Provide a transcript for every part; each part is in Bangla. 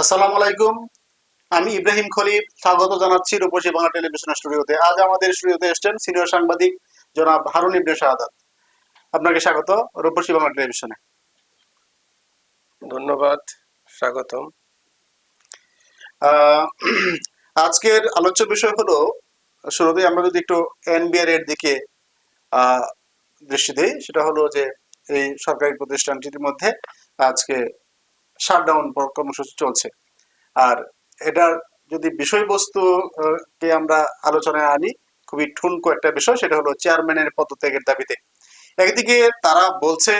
আসসালামু আলাইকুম। আমি ইব্রাহিম খলিল স্বাগত জানাচ্ছি রূপসী বাংলা টেলিভিশন স্টুডিওতে। আজ আমাদের স্টুডিওতে এসেছেন সিনিয়র সাংবাদিক জনাব হারুন ইবনে শাহাদাত। আপনাকে স্বাগত রূপসী বাংলা টেলিভিশনে। ধন্যবাদ স্বাগতম। আজকের আলোচ্য বিষয় হলো শুরুতেই আমরা যদি একটু এনবিআর এর দিকে আহ, দৃষ্টি দিই সেটা হলো যে এই সরকারি প্রতিষ্ঠানটির মধ্যে আজকে শাটডাউন কর্মসূচি চলছে। আর এটার যদি বিষয়বস্তু কে আমরা আলোচনায় আনি, খুবই ঠুনকো একটা বিষয়, সেটা হলো চেয়ারম্যানের পদত্যাগের দাবিতে। একদিকে তারা বলছে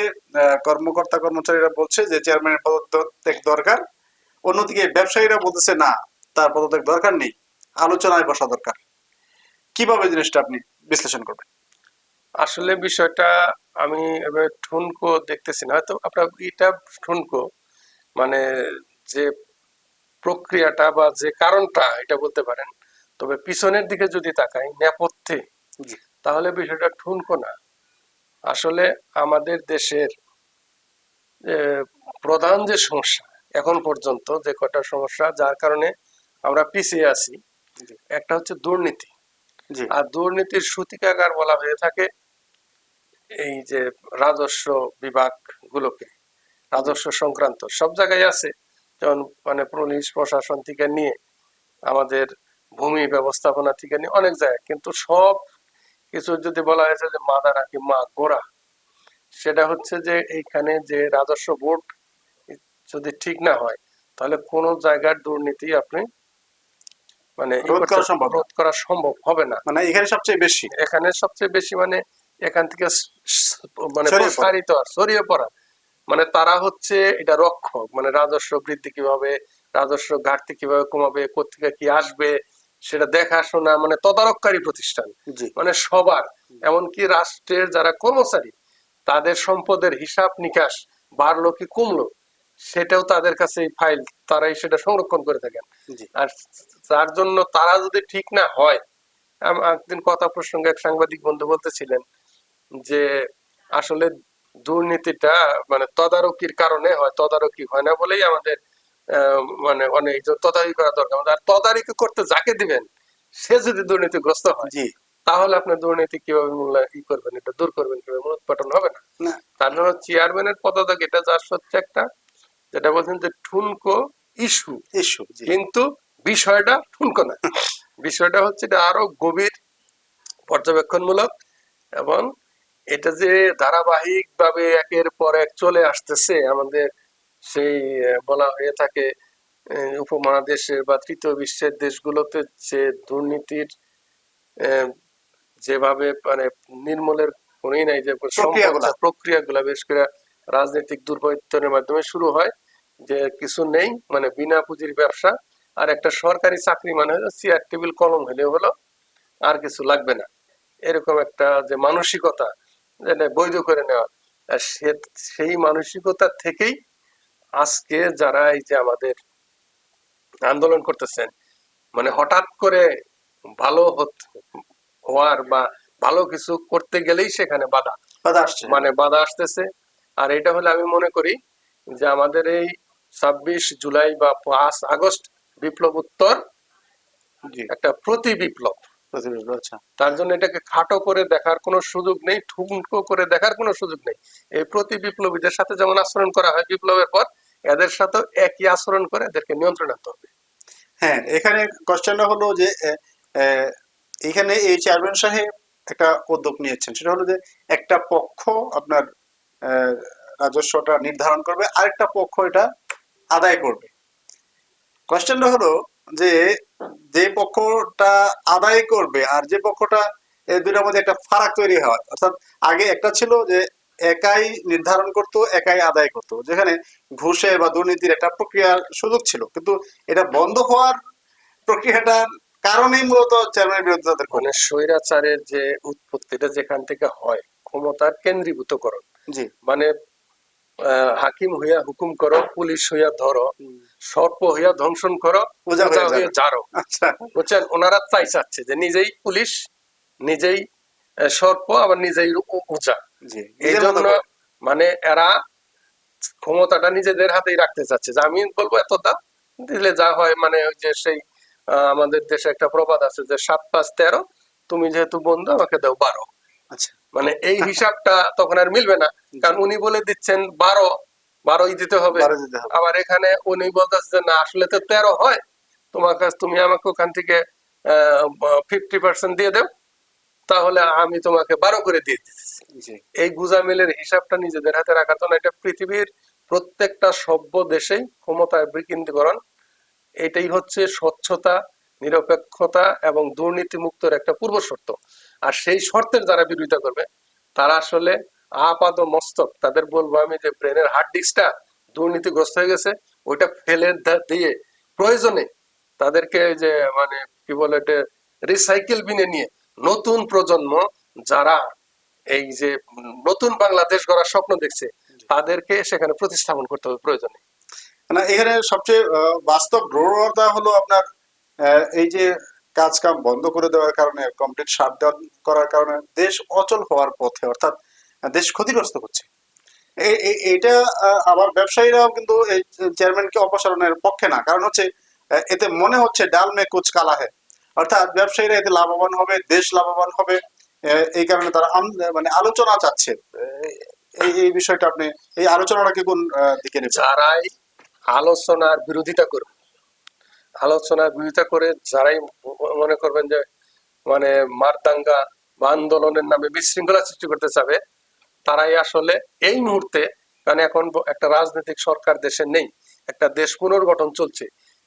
কর্মকর্তা কর্মচারীরা বলছে যে চেয়ারম্যানের পদত্যাগ দরকার। অন্যদিকে ব্যবসায়ীরা বলতেছে, না, তার পদত্যাগ দরকার নেই। আলোচনায় বসা দরকার। কীভাবে জিনিসটা আপনি বিশ্লেষণ করবেন? আসলে বিষয়টা আমি ঠুনকো দেখতেছি না। হয়তো আপনার এটা ঠুনকো মানে যে প্রক্রিয়াটা বা যে কারণটা এটা বলতে পারেন। তবে পিছনের দিকে যদি তাকাই নেপথ্যে তাহলে বিষয়টা ঠুনকো না। আসলে আমাদের দেশের প্রধান যে সমস্যা এখন পর্যন্ত যে কটা সমস্যা যার কারণে আমরা পিছিয়ে আছি একটা হচ্ছে দুর্নীতি। জি। আর দুর্নীতির সূতিকাগার বলা হয়ে থাকে এই যে রাজস্ব বিভাগ গুলোকে রাজস্ব সংক্রান্ত। সব জায়গায় আছে। যেমন মানে পুলিশ প্রশাসন থেকে নিয়ে আমাদের ভূমি ব্যবস্থাপনা থেকে নিয়ে অনেক জায়গায়। কিন্তু সব কিছু যদি বলা হয়েছে যে মাদা নাকি মা গোড়া সেটা হচ্ছে যে এইখানে যে রাজস্ব বোর্ড যদি ঠিক না হয় তাহলে কোন জায়গার দুর্নীতি আপনি মানে রোধ করা সম্ভব হবে না। মানে এখানে সবচেয়ে বেশি। এখানে সবচেয়ে বেশি মানে এখান থেকে মানে প্রসারিত ছড়িয়ে পড়া। মানে তারা হচ্ছে এটা রক্ষক মানে রাজস্ব বৃদ্ধি কীভাবে রাজস্ব ঘাটতি কীভাবে কমাবে কোথেকে কি আসবে সেটা দেখাশোনা মানে তদারককারী প্রতিষ্ঠান। মানে সবার এমনকি রাষ্ট্রের যারা কর্মচারী তাদের সম্পদের হিসাব নিকাশ বাড়লো কি কমলো সেটাও তাদের কাছে এই ফাইল তারাই সেটা সংরক্ষণ করে থাকেন। আর তার জন্য তারা যদি ঠিক না হয় একদিন কথা প্রসঙ্গে এক সাংবাদিক বন্ধু বলতেছিলেন যে আসলে দুর্নীতিটা মানে তদারকির কারণে হয় তদারকি হয় না বলেই আমাদের মানে অনেক তদারকি করা দরকার। আর তদারকি করতে যাকে দিবেন সে যদি দুর্নীতিগ্রস্ত হয় জি। তাহলে আপনি দুর্নীতি কীভাবে মূল্যায়ন ই করবেন এটা দূর করবেন কীভাবে? মূলোৎপাটন হবে না। তার জন্য চেয়ারম্যানের পদত্যাগ এটা যার হচ্ছে একটা যেটা বলছেন যে ঠুনকো ইস্যু। ইস্যু কিন্তু বিষয়টা ঠুনকো না। বিষয়টা হচ্ছে এটা আরও গভীর পর্যবেক্ষণমূলক এবং এটা যে ধারাবাহিক ভাবে একের পর এক চলে আসতেছে আমাদের সেই বলা হয়ে থাকে উপমহাদেশের বা তৃতীয় বিশ্বের দেশগুলোতে যে দুর্নীতির যেভাবে মানে নির্মূলের কোনই নাই যে প্রক্রিয়াগুলা। বেশ করে রাজনৈতিক দুর্বৃত্তনের মাধ্যমে শুরু হয় যে কিছু নেই মানে বিনা পুঁজির ব্যবসা আর একটা সরকারি চাকরি মানে হলো চেয়ার টেবিল কলম হলেও হলো আর কিছু লাগবে না এরকম একটা যে মানসিকতা বৈধ করে নেওয়া। সে- সেই মানসিকতা থেকেই আজকে যারা এই যে আমাদের আন্দোলন করতেছেন মানে হঠাৎ করে ভালো হওয়ার বা ভালো কিছু করতে গেলেই সেখানে বাধা। বাধা আসছে। মানে বাধা আসতেছে। আর এটা হলে আমি মনে করি যে আমাদের এই ছাব্বিশ জুলাই বা পাঁচ আগস্ট বিপ্লব উত্তর জি। একটা প্রতি বিপ্লব। আচ্ছা। তার জন্য এটাকে খাটো করে দেখার কোনো সুযোগ নেই ঠুনকো করে দেখার কোনো সুযোগ নেই। এই প্রতি বিপ্লবীদের সাথে যেমন আচরণ করা হয় বিপ্লবের পর এদের সাথেও একই আচরণ করে এদেরকে নিয়ন্ত্রণ আনতে হবে। হ্যাঁ এখানে কোশ্চেনটা হলো যে এখানে এই চেয়ারম্যান সাহেব একটা উদ্যোগ নিয়েছেন। সেটা হলো যে একটা পক্ষ আপনার আহ, রাজস্বটা নির্ধারণ করবে আরেকটা পক্ষ এটা আদায় করবে। কোশ্চেনটা হলো যে যে পক্ষটা আদায় করবে আর যে পক্ষটা এই দুটার মধ্যে একটা ফারাক তৈরি হয়। অর্থাৎ আগে একটা ছিল যে একাই নির্ধারণ করতো একাই আদায় করতো যেখানে ঘুষের বা দুর্নীতির একটা প্রক্রিয়ার সুযোগ ছিল। কিন্তু এটা বন্ধ হওয়ার প্রক্রিয়াটার কারণেই মূলত চেয়ারম্যানের বিরুদ্ধে তাদের মানে স্বৈরাচারের যে উৎপত্তিটা যেখান থেকে হয় ক্ষমতার কেন্দ্রীভূতকরণ। জি। মানে হাকিম হইয়া হুকুম করো পুলিশ হইয়া ধরো সর্প হইয়া ধ্বংসন করো হয়ে হইয়া জারো। আচ্ছা। বুঝছেন? ওনারা তাই চাচ্ছে যে নিজেই পুলিশ নিজেই সর্প আবার নিজেই জি এই জন্য মানে এরা ক্ষমতাটা নিজেদের হাতেই রাখতে চাচ্ছে। যে আমি বলব এত দাম দিলে যা হয় মানে ওই যে সেই আমাদের দেশে একটা প্রবাদ আছে যে সাত পাঁচ তেরো তুমি যেহেতু বন্ধু আমাকে দাও বারো। আচ্ছা। মানে এই হিসাবটা তখন আর মিলবে না। কারণ উনি বলে দিচ্ছেন বারো বারোই দিতে হবে। আবার এখানে উনি বলতেছে না আসলে তো তেরো হয়। তোমার কাছে তুমি আমাকে ওখান থেকে ফিফটি পার্সেন্ট দিয়ে দেও। তাহলে আমি তোমাকে বারো করে দিয়ে দিতেছি। এই গুজামিলের হিসাবটা নিজেদের হাতে রাখার জন্য এটা পৃথিবীর প্রত্যেকটা সভ্য দেশেই ক্ষমতায় বিকেন্দ্রীকরণ এটাই হচ্ছে স্বচ্ছতা নিরপেক্ষতা এবং দুর্নীতি মুক্তর একটা পূর্ব শর্ত আর সেই শর্তের যারা বিরোধিতা করবে তারা আসলে আপাদ মস্তক। তাদের বলব আমি যে ব্রেনের হার্ড ডিস্কটা দুর্নীতিগ্রস্ত হয়ে গেছে ওইটা ফেলে দিয়ে প্রয়োজনে তাদেরকে যে মানে কি বলে রিসাইকেল বিনে নিয়ে নতুন প্রজন্ম যারা এই যে নতুন বাংলাদেশ গড়ার স্বপ্ন দেখছে তাদেরকে সেখানে প্রতিস্থাপন করতে হবে প্রয়োজনে। না এখানে সবচেয়ে বাস্তব হলো আপনার এই যে কাজ কাম বন্ধ করে দেওয়ার কারণে কমপ্লিট শাটডাউন করার কারণে দেশ অচল হওয়ার পথে, অর্থাৎ দেশ ক্ষতিগ্রস্ত হচ্ছে। এ- এ- এটা আবার ব্যবসায়ীরাও কিন্তু এই চেয়ারম্যানকে অপসারণের পক্ষে না। কারণ হচ্ছে এতে মনে হচ্ছে ডাল মে কুচ কালা হে অর্থাৎ ব্যবসায়ীরা এতে লাভবান হবে, দেশ লাভবান হবে এই কারণে তারা মানে আলোচনা চাচ্ছে। এই এই বিষয়টা আপনি, এই আলোচনাটাকে কোন দিকে যারাই আলোচনার বিরোধিতা করবে আলোচনার বিরোধিতা করে যারাই মনে করবেন যে মানে মারদাঙ্গা বা আন্দোলনের নামে বিশৃঙ্খলা সৃষ্টি করতে চাবে, তারাই আসলে এই মুহূর্তে, কারণ এখন একটা রাজনৈতিক সরকার দেশে নেই, একটা দেশ পুনর্গঠন চলছে,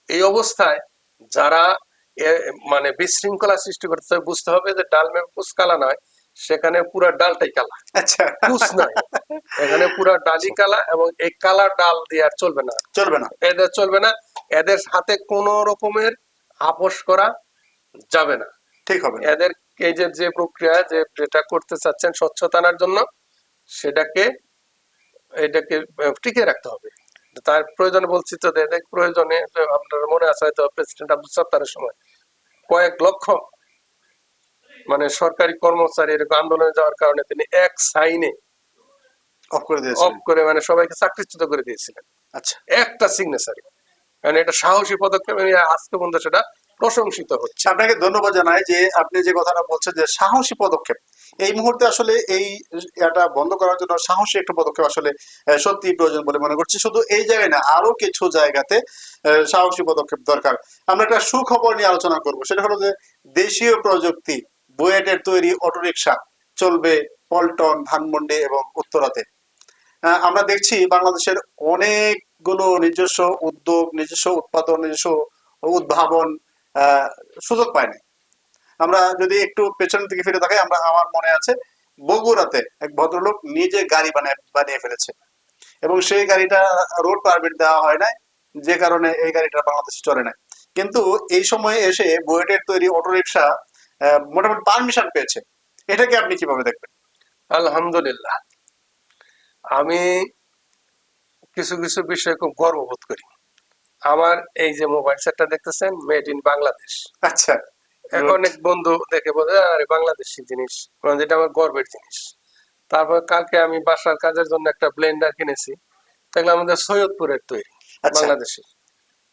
এই অবস্থায় যারা মানে বিশৃঙ্খলা সৃষ্টি করতে চাবে বুঝতে হবে যে ডাল মে কুচ কালা নয় সেখানে পুরা ডালটাই কালা। আচ্ছা। কুচ এখানে পুরা ডালি কালা এবং এই কালা ডাল দিয়ে আর চলবে না। চলবে না। এদের চলবে না। এদের হাতে কোন রকমের আপোষ করা যাবে না। ঠিক হবে এদের এই যে যে প্রক্রিয়া যে যেটা করতে চাচ্ছেন স্বচ্ছতা আনার জন্য সেটাকে এটাকে টিকিয়ে রাখতে হবে। তার প্রয়োজনে বলছি তো প্রয়োজনে আপনার মনে আছে হয়তো প্রেসিডেন্ট আব্দুল সত্তারের সময় কয়েক লক্ষ মানে সরকারি কর্মচারী এরকম আন্দোলনে যাওয়ার কারণে তিনি এক সাইনে অফ করে অফ করে মানে সবাইকে চাকরিচ্যুত করে দিয়েছিলেন। আচ্ছা। একটা সিগনেচারে মানে এটা সাহসী পদক্ষেপ আজকে পর্যন্ত সেটা প্রশংসিত হচ্ছে। আপনাকে ধন্যবাদ জানাই যে আপনি যে কথাটা বলছেন যে সাহসী পদক্ষেপ এই মুহূর্তে আসলে এই এটা বন্ধ করার জন্য সাহসী একটা পদক্ষেপ আসলে সত্যি প্রয়োজন বলে মনে করছি। শুধু এই জায়গায় না আরও কিছু জায়গাতে সাহসী পদক্ষেপ দরকার। আমরা একটা সুখবর নিয়ে আলোচনা করব। সেটা হলো যে দেশীয় প্রযুক্তি বুয়েটের তৈরি অটোরিকশা চলবে পল্টন, ধানমন্ডি এবং উত্তরাতে। আমরা দেখছি বাংলাদেশের অনেকগুলো নিজস্ব উদ্যোগ, নিজস্ব উৎপাদন, নিজস্ব উদ্ভাবন সুযোগ পায়নি। আমরা যদি একটু পেছনের দিকে ফিরে তাকাই, আমরা, আমার মনে আছে বগুড়াতে এক ভদ্রলোক নিজে গাড়ি বানিয়ে বানিয়ে ফেলেছে। এবং সেই গাড়িটা রোড পারমিট দেওয়া হয় নাই, যে কারণে এই গাড়িটা বাংলাদেশে চলে না কিন্তু এই সময়ে এসে বুয়েটের তৈরি অটোরিকশা মোটামুটি পারমিশন পেয়েছে। এটাকে আপনি কীভাবে দেখবেন? আলহামদুলিল্লাহ। আমি কিছু কিছু বিষয়ে খুব গর্ববোধ করি। আমার এই যে মোবাইল সেটটা দেখতেছেন মেড ইন বাংলাদেশ। আচ্ছা। এখন এক বন্ধু দেখে বলে আরে বাংলাদেশি জিনিস। মানে যেটা আমার গর্বের জিনিস। তারপর কালকে আমি বাসার কাজের জন্য একটা ব্লেন্ডার কিনেছি। দেখলাম আমাদের সৈয়দপুরের তৈরি আচ্ছা। বাংলাদেশের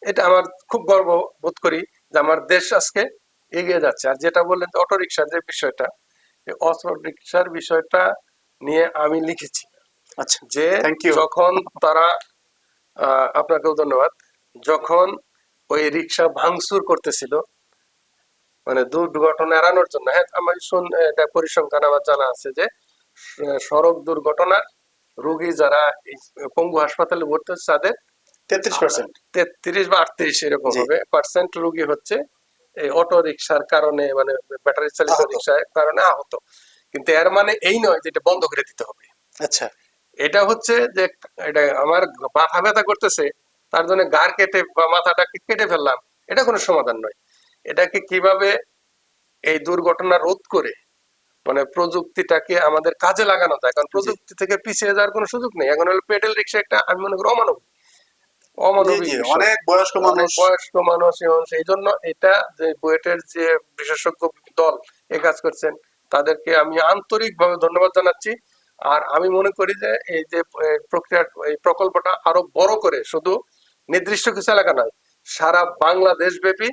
এটা আমার খুব গর্ব বোধ করি যে আমার দেশ আজকে এগিয়ে যাচ্ছে। আর যেটা বললেন অটো রিক্সার যে বিষয়টা অটো রিক্সার বিষয়টা নিয়ে আমি লিখেছি। আচ্ছা যে যখন তারা আপনাকেও ধন্যবাদ যখন ওই রিক্সা ভাঙচুর করতেছিল মানে দুর্ঘটনা এড়ানোর জন্য হ্যাঁ আমার শুন এটা পরিসংখ্যান আমার জানা আছে যে সড়ক দুর্ঘটনার রোগী যারা পঙ্গু হাসপাতালে ভর্তি হচ্ছে তাদের তেত্রিশ পার্সেন্ট তেত্রিশ বা আটত্রিশ এরকম হবে পার্সেন্ট রোগী হচ্ছে এই অটো রিক্সার কারণে মানে ব্যাটারি চালিত। রিক্সার কারণে আহত। কিন্তু এর মানে এই নয় যে এটা বন্ধ করে দিতে হবে। আচ্ছা। এটা হচ্ছে যে এটা আমার মাথা ব্যথা করতেছে তার জন্য গাড় কেটে বা মাথাটাকে কেটে ফেললাম এটা কোনো সমাধান নয়। এটাকে কীভাবে এই দুর্ঘটনা রোধ করে মানে প্রযুক্তিটাকে আমাদের কাজে লাগানো যায়? কারণ প্রযুক্তি থেকে পিছিয়ে যাওয়ার কোনো সুযোগ নেই। এখন হলো পেডেল রিক্সা একটা আমি মনে করি অমানবিক জি অমানবিক জি বিষয়। অনেক বয়স্ক মানুষ। বয়স্ক মানুষ এবং সেই জন্য এটা যে বুয়েটের যে বিশেষজ্ঞ দল এ কাজ করছেন তাদেরকে আমি আন্তরিকভাবে ধন্যবাদ জানাচ্ছি। আর আমি মনে করি যে এই যে প্রক্রিয়া এই প্রকল্পটা আরও বড় করে শুধু নির্দিষ্ট কিছু এলাকা নয় সারা বাংলাদেশ ব্যাপী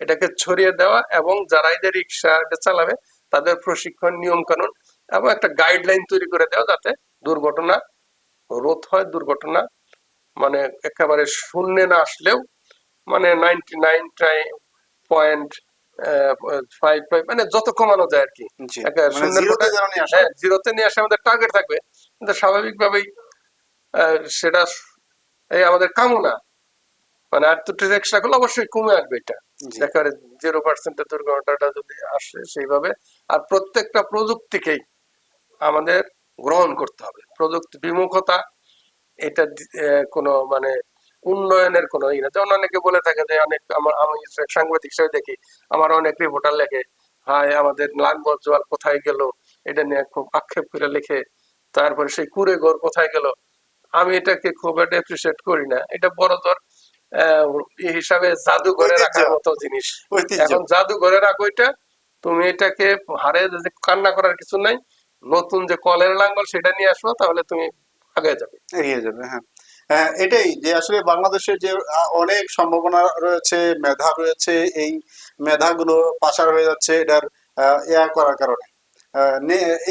এটাকে ছড়িয়ে দেওয়া এবং যারা এই যে রিক্সা চালাবে তাদের প্রশিক্ষণ নিয়ম কানুন এবং একটা গাইডলাইন তৈরি করে দেওয়া যাতে দুর্ঘটনা রোধ হয় দুর্ঘটনা মানে একেবারে শূন্যে না আসলেও মানে ninety nine point five five মানে যত কমানো যায় আর কি। মানে জিরোতে নিয়ে আসা। হ্যাঁ নিয়ে আসে আমাদের টার্গেট থাকবে। কিন্তু স্বাভাবিকভাবেই সেটা এই আমাদের কামনা। মানে আর এক্সট্রা করলে অবশ্যই কমে আসবে এটা। একেবারে জিরো পার্সেন্টের দুর্ঘটনাটা যদি আসে সেইভাবে। আর প্রত্যেকটা প্রযুক্তিকেই আমাদের গ্রহণ করতে হবে। প্রযুক্তি বিমুখতা এটা কোনো মানে উন্নয়নের কোনো ই না। যেমন অনেকে বলে থাকে যে অনেক আমার আমি সাংবাদিক হিসেবে দেখি আমার অনেক রিপোর্টার লেখে হাই আমাদের লাঙ্গল জোয়াল কোথায় গেল? এটা নিয়ে খুব আক্ষেপ করে লিখে তারপরে সেই কুড়ে ঘর কোথায় গেল? আমি এটাকে খুব একটা এপ্রিসিয়েট করি না। এটা বড় ধর আহ, হিসাবে জাদুঘরে। রাখার মতো জিনিস। এখন জাদুঘরে রাখো এটা তুমি এটাকে হারে যে কান্না করার কিছু নাই নতুন যে কলের লাঙ্গল সেটা নিয়ে আসো তাহলে তুমি আগে যাবে। এগিয়ে যাবে হ্যাঁ। এটাই যে আসলে বাংলাদেশের যে অনেক সম্ভাবনা রয়েছে মেধা রয়েছে এই মেধাগুলো হয়ে যাচ্ছে এটার ইয়া করার কারণে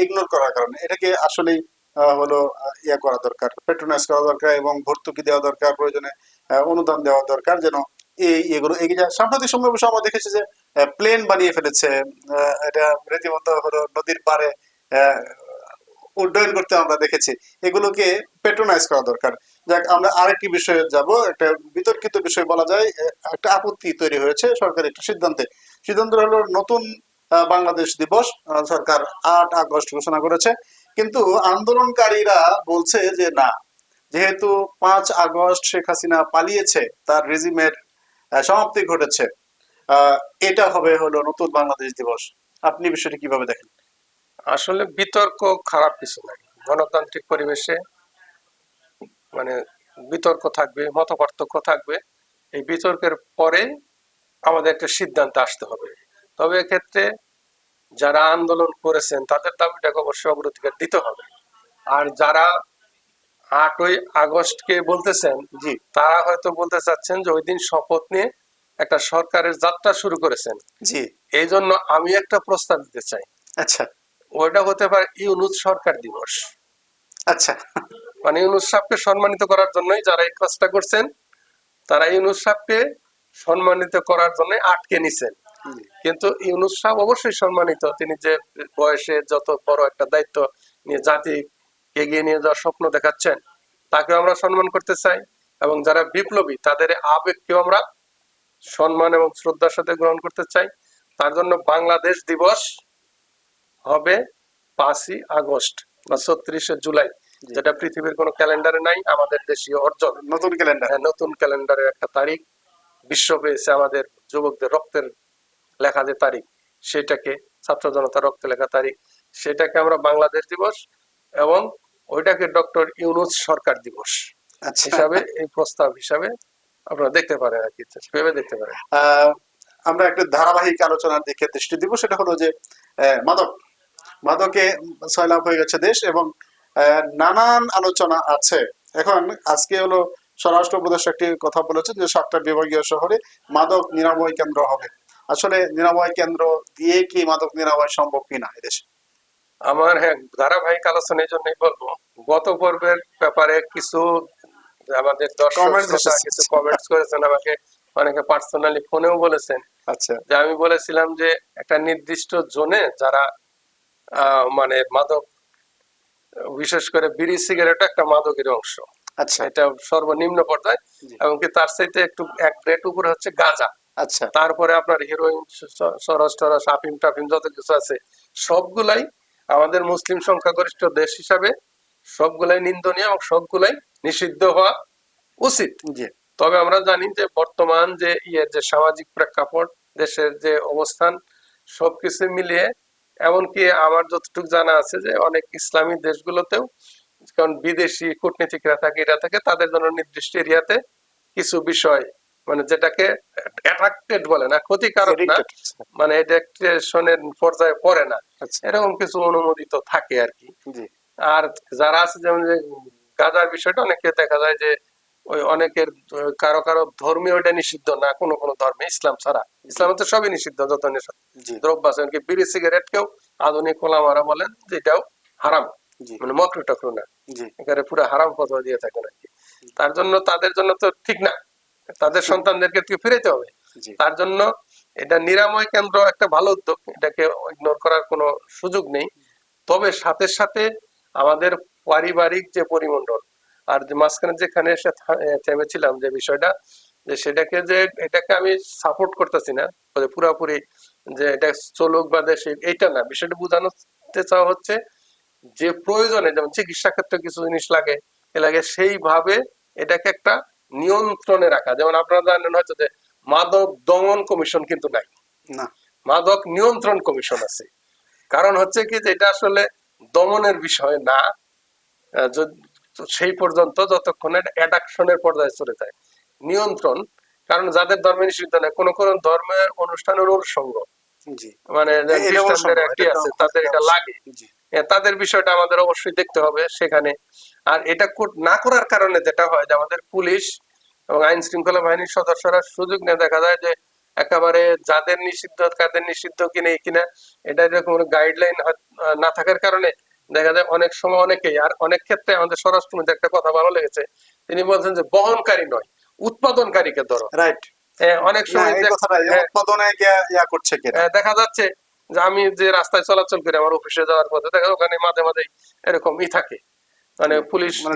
ইগনোর করার কারণে। এটাকে আসলেই আহ, হলো ইয়া করা দরকার পেট্রোনাইজ করা দরকার এবং ভর্তুকি দেওয়া দরকার প্রয়োজনে অনুদান দেওয়া দরকার যেন এই এগুলো এগিয়ে যায়। সাম্প্রতিক সময় অবশ্য আমরা দেখেছি যে প্লেন বানিয়ে ফেলেছে এটা রীতিমতো হলো নদীর পাড়ে উড্ডয়ন করতে আমরা দেখেছি। এগুলোকে পেট্রোনাইজ করা দরকার। যাক, আমরা আরেকটি বিষয়ে যাব। একটা বিতর্কিত বিষয় বলা যায় একটা আপত্তি তৈরি হয়েছে সরকারি একটা সিদ্ধান্তে। সিদ্ধান্ত হলো নতুন বাংলাদেশ দিবস। সরকার আট আগস্ট ঘোষণা করেছে। কিন্তু আন্দোলনকারীরা বলছে যে না, যেহেতু পাঁচ আগস্ট শেখ হাসিনা পালিয়েছে, তার রেজিমের সমাপ্তি ঘটেছে এটা হবে হলো নতুন বাংলাদেশ দিবস। আপনি বিষয়টি কীভাবে দেখেন? আসলে বিতর্ক খারাপ কিছু নাই। গণতান্ত্রিক পরিবেশে মানে বিতর্ক থাকবে মত পার্থক্য থাকবে। এই বিতর্কের পরে আমাদের একটা সিদ্ধান্তে আসতে হবে। তবে এক্ষেত্রে যারা আন্দোলন করেছেন তাদের দাবিটাকে অবশ্যই অগ্রাধিকার দিতে হবে। আর যারা আটই আগস্টকে বলতেছেন জি তারা হয়তো বলতে চাচ্ছেন যে ওই দিন শপথ নিয়ে একটা সরকারের যাত্রা শুরু করেছেন। জি। এই জন্য আমি একটা প্রস্তাব দিতে চাই। আচ্ছা। ওইটা হতে পারে ইউনুস সরকার দিবস। আচ্ছা। মানে ইউনুস সাহেবকে সম্মানিত করার জন্যই যারা এই কাজটা করছেন তারা ইউনুস সাহেবকে সম্মানিত করার জন্য আটকে নিছেন। কিন্তু ইউনুস সাহেব অবশ্যই সম্মানিত। তিনি যে বয়সে যত বড় একটা দায়িত্ব নিয়ে জাতি এগিয়ে নিয়ে যাওয়ার স্বপ্ন দেখাচ্ছেন তাকে আমরা সম্মান করতে চাই এবং যারা বিপ্লবী তাদের আবেগকেও আমরা সম্মান এবং শ্রদ্ধার সাথে গ্রহণ করতে চাই। তার জন্য বাংলাদেশ দিবস হবে পাঁচই আগস্ট বা ছত্রিশে জুলাই। যেটা পৃথিবীর কোনো ক্যালেন্ডারে নাই আমাদের দেশীয় অর্জন। নতুন ক্যালেন্ডার। হ্যাঁ, নতুন ক্যালেন্ডারের একটা তারিখ। বিশ্ব পেয়েছে আমাদের যুবকদের রক্তের লেখা যে তারিখ সেটাকে ছাত্র জনতা রক্ত লেখা তারিখ সেটাকে আমরা বাংলাদেশ দিবস এবং ওইটাকে ডক্টর ইউনুস সরকার দিবস আচ্ছা। হিসাবে এই প্রস্তাব হিসাবে আপনারা দেখতে পারেন আর কি ভেবে দেখতে পারেন। আমরা একটা ধারাবাহিক আলোচনার দিকে দৃষ্টি দিব সেটা হলো যে মাদক মাদকে সয়লাভ হয়ে গেছে দেশ এবং নানান আলোচনা আছে। এখন আজকে হলো স্বরাষ্ট্র উপদেষ্টা একটি কথা বলেছেন যে সাতটা বিভাগীয় শহরে মাদক নিরাময় কেন্দ্র হবে। আসলে নিরাময় কেন্দ্র দিয়ে কি মাদক নিরাময় সম্ভব কিনা এদেশে আমার হ্যাঁ ধারাবাহিক আলোচনা এই জন্যই বলব। গত পর্বের ব্যাপারে কিছু আমাদের দর্শক। কিছু কমেন্টস করেছেন আমাকে অনেকে পার্সোনালি ফোনেও বলেছেন। আচ্ছা। যে আমি বলেছিলাম যে একটা নির্দিষ্ট জোনে যারা মানে মাদক বিশেষ করে বিড়ি সিগারেট একটা মাদকের অংশ। আচ্ছা। এটা সর্বনিম্ন পর্যায়ে। এমনকি তার চাইতে একটু এক গ্রেড উপরে হচ্ছে গাঁজা। আচ্ছা। তারপরে আপনার হিরোইন সরস টরস আফিম টাফিম যত কিছু আছে সবগুলাই আমাদের মুসলিম সংখ্যাগরিষ্ঠ দেশ হিসাবে সবগুলাই নিন্দনীয় এবং সবগুলাই নিষিদ্ধ হওয়া উচিত। তবে আমরা জানি যে বর্তমান যে ইয়ের যে সামাজিক প্রেক্ষাপট দেশের যে অবস্থান সবকিছু মিলিয়ে এমনকি আমার যতটুকু জানা আছে যে অনেক ইসলামী দেশগুলোতেও কারণ বিদেশি কূটনীতিকরা থাকে এরা থাকে তাদের জন্য নির্দিষ্ট এরিয়াতে কিছু বিষয় মানে যেটাকে অ্যাট্রাক্টেড বলে না ক্ষতিকারক না মানে এডাকটেশনের পর্যায়ে পড়ে না। আচ্ছা। এরকম কিছু অনুমোদিত থাকে আর কি। আর যারা আছে যেমন যে গাঁজার বিষয়টা অনেকে দেখা যায় যে ওই অনেকের কারও কারও ধর্মীয় এটা নিষিদ্ধ না কোনো কোনো ধর্মে ইসলাম ছাড়া। ইসলামে তো সবই নিষিদ্ধ যত দ্রব্য আছে এমনকি বিড়ি সিগারেট কেউ আধুনিক ওলামারা বলেন যে এটাও হারাম। মানে মকরু টকরু না। এখানে পুরো হারাম ফতোয়া দিয়ে থাকেন আর কি তার জন্য তাদের জন্য তো ঠিক না। তাদের সন্তানদেরকে থেকে ফিরাইতে হবে। তার জন্য এটা নিরাময় কেন্দ্র একটা ভালো উদ্যোগ। এটাকে ইগনোর করার কোনো সুযোগ নেই। তবে সাথে সাথে আমাদের পারিবারিক যে পরিমণ্ডল আর যে মাঝখানে যেখানে এসে থেমেছিলাম যে বিষয়টা যে সেটাকে যে এটাকে আমি সাপোর্ট করতেছি না পুরাপুরি যে এটা চলুক বা দেশে এইটা না। বিষয়টা বোঝানোতে চাওয়া হচ্ছে যে প্রয়োজনে যেমন চিকিৎসা ক্ষেত্রে কিছু জিনিস লাগে এ লাগে সেইভাবে এটাকে একটা নিয়ন্ত্রণে রাখা। যেমন আপনারা জানেন হয়তো যে মাদক দমন কমিশন কিন্তু নাই। না। মাদক নিয়ন্ত্রণ কমিশন আছে। কারণ হচ্ছে কি যে এটা আসলে দমনের বিষয় না। সেই পর্যন্ত যতক্ষণে অ্যাডাকশনের পর্যায়ে চলে যায়। নিয়ন্ত্রণ কারণ যাদের ধর্মে নিষিদ্ধ নয় কোন কোন ধর্মের অনুষ্ঠানের অনুষঙ্গ। মানে একটি আছে তাদের এটা লাগে। তাদের বিষয়টা আমাদের অবশ্যই দেখতে হবে সেখানে। আর এটা না করার কারণে যেটা হয় যে আমাদের পুলিশ এবং আইন শৃঙ্খলা বাহিনীর সদস্যরা সুযোগ নিয়ে দেখা যায় যে একেবারে যাদের নিষিদ্ধ কাদের নিষিদ্ধ কিনে কিনা এটা এরকম গাইডলাইন না থাকার কারণে দেখা যায় অনেক সময় অনেকেই আর অনেক ক্ষেত্রে আমাদের স্বরাষ্ট্রমন্ত্রী একটা কথা ভালো লেগেছে। তিনি বলছেন যে বহনকারী নয় উৎপাদনকারীকে ধরো। রাইট অনেক সময় হ্যাঁ, উৎপাদনে ইয়া করছে দেখা যাচ্ছে যে আমি যে রাস্তায় চলাচল করি আমার অফিসে যাওয়ার পথে দেখা ওখানে মাঝে মাঝে এরকম ই থাকে। মানে পুলিশ মানে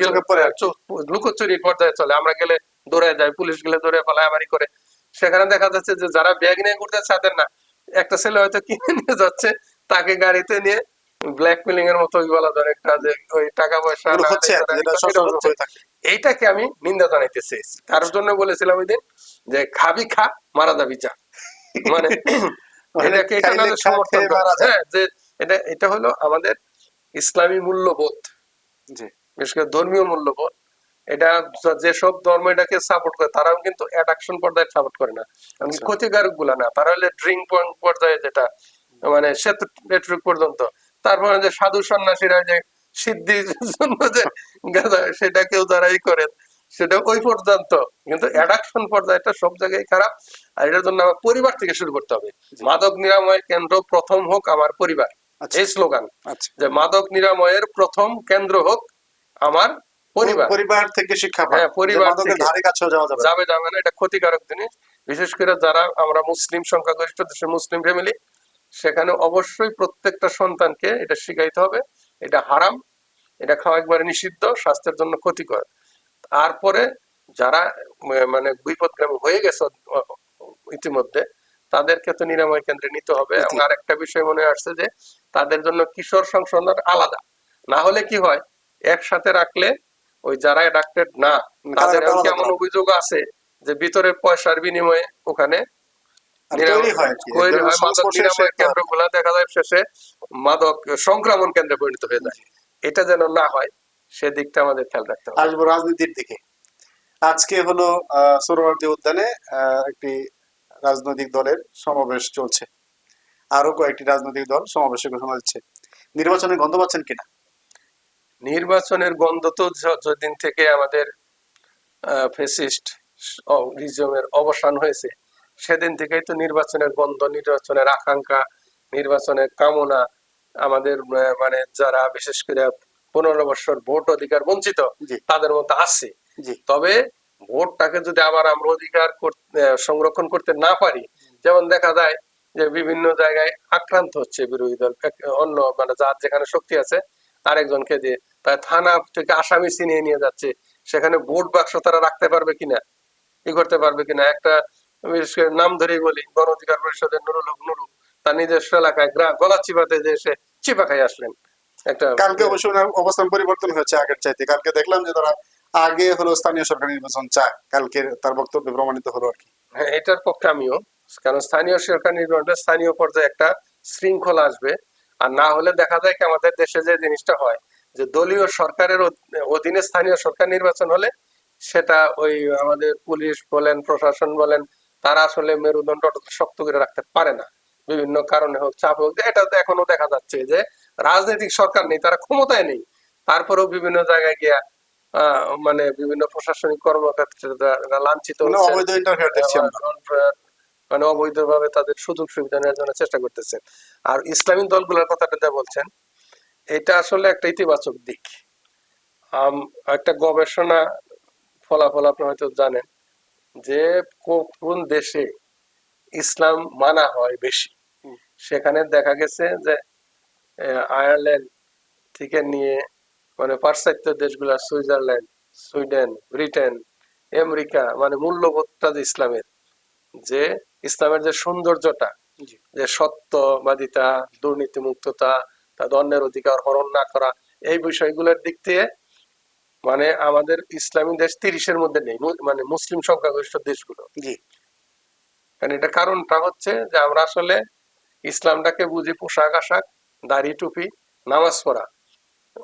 লুকোচুরি পর্যায়ে চলে আমরা গেলে দৌড়ে যায় পুলিশ গেলে দৌড়ে পালায় আমারই করে। সেখানে দেখা যাচ্ছে যে যারা ব্যাগ নিয়ে ঘুরতে তাদের না। একটা ছেলে হয়তো কিনে নিয়ে যাচ্ছে তাকে গাড়িতে নিয়ে ব্ল্যাকমেলিং এর মতো বলা ধরে একটা যে ওই টাকা পয়সা এইটাকে আমি নিন্দা জানাইতে চেয়েছি। তার জন্য বলেছিলাম ওই দিন যে খাবি খা মারা যাবি যা। মানে এটাকে এটা খা, সমর্থন। হ্যাঁ যে এটা এটা হলো আমাদের ইসলামী মূল্যবোধ। জি। বিশেষ করে ধর্মীয় মূল্যবোধ। এটা যেসব ধর্ম এটাকে সাপোর্ট করে তারাও কিন্তু অ্যাডাকশন পর্যায়ে সাপোর্ট করে না। আচ্ছা। ক্ষতিকারকগুলা না। তারা হলে ড্রিঙ্ক পর্যায়ে যেটা মানে সেটুক পর্যন্ত। তারপরে যে সাধু সন্ন্যাসীরা যে সিদ্ধির জন্য যে গাঁজা সেটাকেও যারা ই করেন। সেটা ওই পর্যন্ত। কিন্তু অ্যাডাকশন পর্যায়েটা সব জায়গায় খারাপ। আর এটার জন্য আমার পরিবার থেকে শুরু করতে হবে। মাদক নিরাময় কেন্দ্র প্রথম হোক আমার পরিবার। আচ্ছা। এই স্লোগান আচ্ছা। যে মাদক নিরাময়ের প্রথম কেন্দ্র হোক আমার পরিবার। পরিবার থেকে শিক্ষা হ্যাঁ, পরিবার। ধারে কাছেও যাওয়া যাবে। যাবে যাবে না। এটা ক্ষতিকারক জিনিস। বিশেষ করে যারা আমরা মুসলিম সংখ্যাগরিষ্ঠ দেশের মুসলিম ফ্যামিলি সেখানে অবশ্যই প্রত্যেকটা সন্তানকে এটা শিখাইতে হবে এটা হারাম এটা খাওয়া একবারে নিষিদ্ধ স্বাস্থ্যের জন্য ক্ষতিকর। তারপরে যারা মানে বিপদগামী হয়ে গেছে ইতিমধ্যে তাদেরকে তো নিরাময় কেন্দ্রে নিতে হবে। এবং জি। আরেকটা বিষয় মনে আসছে যে তাদের জন্য কিশোর সংশোধন আলাদা। না হলে কি হয় একসাথে রাখলে ওই যারা ডাক্তার না তাদের এমন অভিযোগ আছে যে ভিতরে পয়সার বিনিময়ে ওখানে আর তৈরি হয় আর কি। তৈরি একদম হয় মাদক নিরাময় কেন্দ্রগুলা দেখা যায় শেষে মাদক সংক্রমণ কেন্দ্রে পরিণত হয়ে যায়। এটা যেন না হয় সেদিকটা আমাদের খেয়াল রাখতে হবে। আসব রাজনীতির দিকে। আজকে হলো আহ, উদ্যানে একটি রাজনৈতিক দলের সমাবেশ চলছে। আরও কয়েকটি রাজনৈতিক দল সমাবেশে ঘোষণা দিচ্ছে। নির্বাচনে গন্ধ পাচ্ছেন কিনা? নির্বাচনের গন্ধ তো যদিন থেকে আমাদের ফেসিস্ট রিজমের অবসান হয়েছে সেদিন থেকেই তো নির্বাচনের গন্ধ নির্বাচনের আকাঙ্ক্ষা নির্বাচনের কামনা আমাদের মানে যারা বিশেষ করে পনেরো বছর ভোট অধিকার বঞ্চিত তাদের মধ্যে আছে। তবে ভোটটাকে যদি আবার আমরা অধিকার সংরক্ষণ করতে না পারি যেমন দেখা যায় যে বিভিন্ন জায়গায় আক্রান্ত হচ্ছে বিরোধী দল অন্য মানে যার যেখানে শক্তি আছে আরেকজনকে দিয়ে তাই থানা থেকে আসামি ছিনিয়ে নিয়ে যাচ্ছে সেখানে ভোট বাক্স তারা রাখতে পারবে কিনা ই করতে পারবে কিনা একটা নাম ধরেই বলি গণ অধিকার পরিষদের নুরুল হক নুরু তার নিজস্ব এলাকায় গলা চিপাতে যে এসে চিপা খাই আসলেন। একটা কালকে অবশ্য অবস্থান পরিবর্তন হয়েছে আগের চাইতে। কালকে দেখলাম যে তারা আগে হলো স্থানীয় সরকার নির্বাচন চায়। কালকে তার বক্তব্যে প্রমাণিত হলো আর কি। হ্যাঁ এটার পক্ষে আমিও। কারণ স্থানীয় সরকার নির্বাচনে স্থানীয় পর্যায়ে একটা শৃঙ্খলা আসবে। আর না হলে দেখা যায় কি আমাদের দেশে যে জিনিসটা হয় যে দলীয় সরকারের অধীনে স্থানীয় সরকার নির্বাচন হলে সেটা ওই আমাদের পুলিশ বলেন প্রশাসন বলেন তারা আসলে মেরুদণ্ড শক্ত করে রাখতে পারে না। বিভিন্ন কারণে হোক চাপ হোক এটা তো এখনও দেখা যাচ্ছে যে রাজনৈতিক সরকার নেই তারা ক্ষমতায় নেই। তারপরেও বিভিন্ন জায়গায় গিয়া মানে বিভিন্ন প্রশাসনিক কর্মকর্তারা লাঞ্ছিত মানে মানে অবৈধভাবে তাদের সুযোগ সুবিধা নেওয়ার জন্য চেষ্টা করতেছেন আর ইসলামী দলগুলোর কথাটা যা বলছেন এটা আসলে একটা ইতিবাচক দিক। একটা গবেষণা ফলাফল আপনি হয়তো জানেন যে কোন দেশে ইসলাম মানা হয় বেশি সেখানে দেখা গেছে যে আয়ারল্যান্ড থেকে নিয়ে মানে পাশ্চাত্য দেশগুলা সুইজারল্যান্ড সুইডেন ব্রিটেন আমেরিকা মানে মূল্যবোধটা যে ইসলামের যে ইসলামের যে সৌন্দর্যটা যে সত্যবাদিতা দুর্নীতি মুক্ততা তাদের অন্যের অধিকার হরণ না করা এই বিষয়গুলোর দিক দিয়ে মানে আমাদের ইসলামী দেশ তিরিশের মধ্যে নেই মানে মুসলিম সংখ্যাগরিষ্ঠ দেশগুলো। জি। কারণ এটা কারণটা হচ্ছে যে আমরা আসলে ইসলামটাকে বুঝি পোশাক আশাক দাড়ি টুপি নামাজ পড়া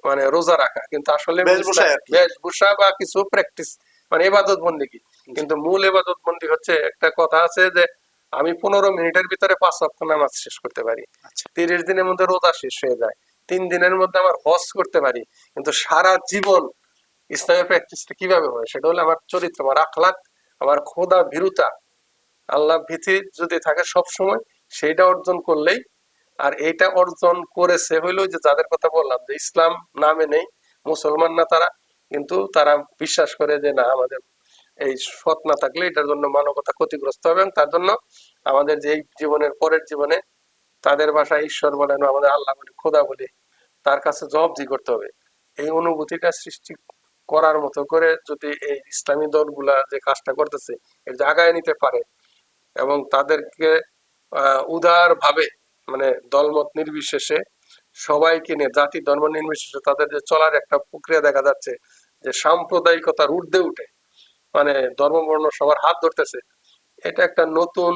মানে রোজা রাখা। কিন্তু আসলে বেশভূষা। বা কিছু প্র্যাকটিস মানে এবাদত বন্দি কি কিন্তু মূল এবাদত বন্দি হচ্ছে একটা কথা আছে যে আমি পনেরো মিনিটের ভিতরে পাঁচ ওয়াক্ত নামাজ শেষ করতে পারি। আচ্ছা। তিরিশ দিনের মধ্যে রোজা শেষ হয়ে যায়। তিন দিনের মধ্যে আমার হজ করতে পারি। কিন্তু সারা জীবন ইসলামের প্র্যাকটিসটা কীভাবে হয় সেটা হলো আমার চরিত্র আমার আখলাক আমার খোদা ভীরুতা আল্লাহ ভীতি যদি থাকে সব সময় সেইটা অর্জন করলেই, আর এইটা অর্জন করেছে হইল যে যাদের কথা বললাম, যে ইসলাম নামে নেই, মুসলমান না তারা, কিন্তু তারা বিশ্বাস করে যে না, আমাদের এই সৎ না থাকলে এটার জন্য মানবতা ক্ষতিগ্রস্ত হবে এবং তার জন্য আমাদের যে জীবনের পরের জীবনে তাদের ভাষায় ঈশ্বর বলেন আমাদের আল্লাহ বলে খোদা বলে, তার কাছে জবাবদি করতে হবে। এই অনুভূতিটা সৃষ্টি করার মতো করে যদি এই ইসলামী দলগুলা যে কাজটা করতেছে এর জায়গায় নিতে পারে এবং তাদেরকে উদার ভাবে মানে দলমত নির্বিশেষে সবাইকে নিয়ে, জাতি ধর্ম নির্বিশেষে তাদের যে চলার একটা প্রক্রিয়া দেখা যাচ্ছে, যে সাম্প্রদায়িকতার ঊর্ধ্বে উঠে মানে ধর্ম বর্ণ সবার হাত ধরতেছে, এটা একটা নতুন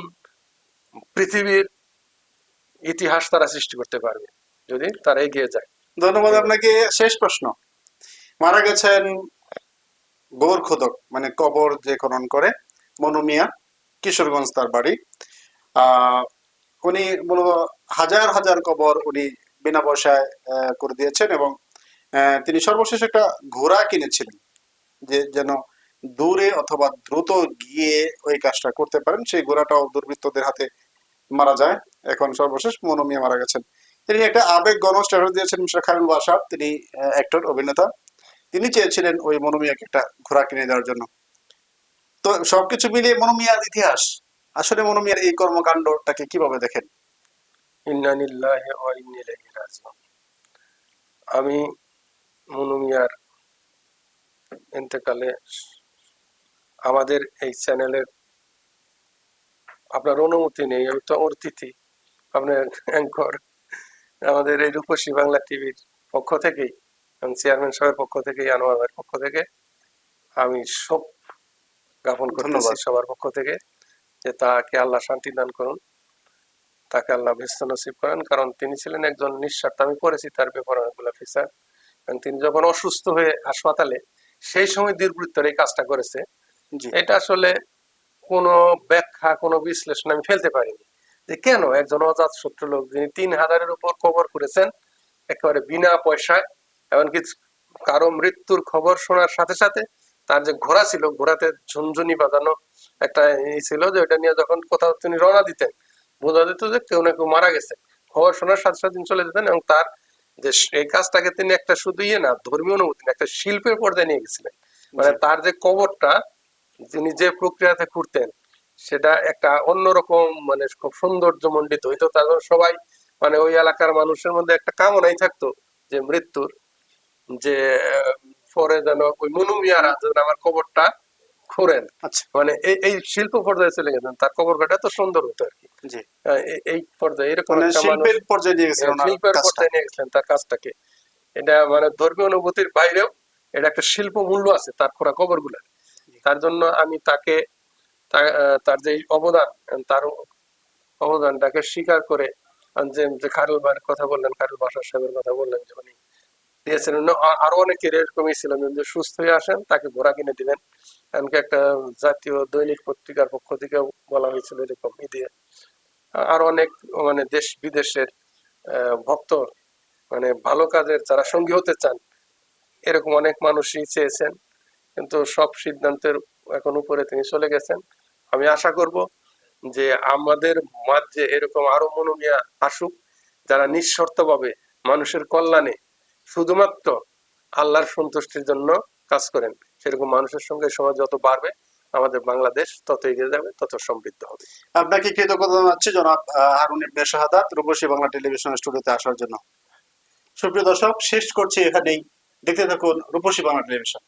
পৃথিবীর ইতিহাস তারা সৃষ্টি করতে পারবে, যদি তারা এগিয়ে যায়। ধন্যবাদ আপনাকে। শেষ প্রশ্ন। মারা গেছেন গোর খোদক মানে কবর যে খনন করে, মনু মিয়া, কিশোরগঞ্জ তার বাড়ি। উনি মূলত হাজার হাজার কবর উনি বিনা পয়সায় করে দিয়েছেন এবং তিনি সর্বশেষ একটা ঘোড়া কিনেছিলেন যে যেন দূরে অথবা দ্রুত গিয়ে ওই কাজটা করতে পারেন। সেই ঘোড়াটাও দুর্বৃত্তদের হাতে মারা যায়। এখন সর্বশেষ মনু মিয়া মারা গেছেন। তিনি একটা আবেগ গণ স্ট্যাটাস দিয়েছেন মিস্টার খালিল বাসার তিনি অ্যাক্টর অভিনেতা। তিনি চেয়েছিলেন ওই মনু মিয়াকে একটা ঘোড়া কিনে দেওয়ার জন্য। তো সবকিছু মিলিয়ে মনু মিয়ার ইতিহাস। আসলে মনু মিয়ার এই কর্মকাণ্ডটাকে কীভাবে দেখেন? আমি মনু মিয়ার ইন্তেকালে আমাদের এই চ্যানেলের আপনার অনুমতি নেই, আমি তো অতিথি। আপনার অ্যাঙ্কর, আমাদের এই রূপসী বাংলা টিভির পক্ষ থেকেই এবং চেয়ারম্যান সাহেবের পক্ষ থেকেই আনোয়ার ভাইয়ের পক্ষ থেকে আমি শোক জ্ঞাপন করতেছি সবার পক্ষ থেকে যে তাকে আল্লাহ শান্তি দান করুন তাকে আল্লাহ ব্যস্ত নসিব করেন। কারণ তিনি ছিলেন একজন নিঃস্বার্থ আমি পড়েছি তার ব্যাপারে অনেকগুলো ফিচার এবং তিনি যখন অসুস্থ হয়ে হাসপাতালে সেই সময় দুর্বৃত্তর এই কাজটা করেছে। এটা আসলে কোনো ব্যাখ্যা কোনো বিশ্লেষণ আমি ফেলতে পারিনি। যে কেন একজন অজাত শত্রু লোক যিনি তিন হাজারের উপর কবর করেছেন একেবারে বিনা পয়সায় এমনকি কারও মৃত্যুর খবর শোনার সাথে সাথে তার যে ঘোড়া ছিল ঘোড়াতে ঝুনঝুনি বাজানো একটা ই ছিল যে ওটা নিয়ে যখন কোথাও তিনি রওনা দিতেন বোঝা যেত যে কেউ না কেউ মারা গেছে। খবর শোনার সাথে সাথে তিনি চলে যেতেন এবং তার যে এই কাজটাকে তিনি একটা শুধু ইয়ে না ধর্মীয় অনুভূতি একটা শিল্পের পর্যায়ে নিয়ে গেছিলেন। মানে তার যে কবরটা তিনি যে প্রক্রিয়াতে করতেন সেটা একটা অন্যরকম মানে খুব সৌন্দর্যমণ্ডিত হইতো। তারপর সবাই মানে ওই এলাকার মানুষের মধ্যে একটা কামনাই থাকতো যে মৃত্যুর। যে পরে যেন ওই মনুমিয়ারা যেন আমার কবরটা আচ্ছা। মানে এই এই শিল্প পর্যায়ে চলে গেছেন তার কবর কাটা এত সুন্দর হতো আর কি। এই- পর্যায়ে এরকম মানে শিল্পের পর্যায়ে নিয়ে গেছেন শিল্পের পর্যায়ে নিয়ে গেছিলেন তার কাজটাকে। এটা মানে ধর্মীয় অনুভূতির বাইরেও এটা একটা শিল্প মূল্য আছে তার খোরা কবর তার জন্য আমি তাকে তার যে অবদান তার অবদানটাকে স্বীকার করে যে যে খারুল ভাইয়ের কথা বললেন খারুল বাসার সাহেবের কথা বললেন যে উনি দিয়েছেন। আরও অনেকের এরকমই ছিলেন যে সুস্থ হয়ে আসেন, তাকে ঘোড়া কিনে দিবেন। এমনকি একটা জাতীয় দৈনিক পত্রিকার পক্ষ থেকে বলা হয়েছিল এরকম দিয়ে। আরও অনেক মানে দেশ বিদেশের ভক্ত মানে ভালো কাজের যারা সঙ্গী হতে চান, এরকম অনেক মানুষই চেয়েছেন। কিন্তু সব সিদ্ধান্তের এখন উপরে তিনি চলে গেছেন। আমি আশা করব যে আমাদের মাঝে এরকম আরও মনোনিয়া আসুক, যারা নিঃশর্তভাবে মানুষের কল্যাণে শুধুমাত্র আল্লাহর সন্তুষ্টির জন্য কাজ করেন। সেরকম মানুষের সঙ্গে সমাজ যত বাড়বে, আমাদের বাংলাদেশ তত এগিয়ে যাবে, তত সমৃদ্ধ হবে। আপনাকে কৃতজ্ঞতা জানাচ্ছি জনাব হারুন ইবনে রূপসী বাংলা টেলিভিশন স্টুডিওতে আসার জন্য। সুপ্রিয় দর্শক, শেষ করছি এখানেই। দেখতে থাকুন রূপসী বাংলা টেলিভিশন।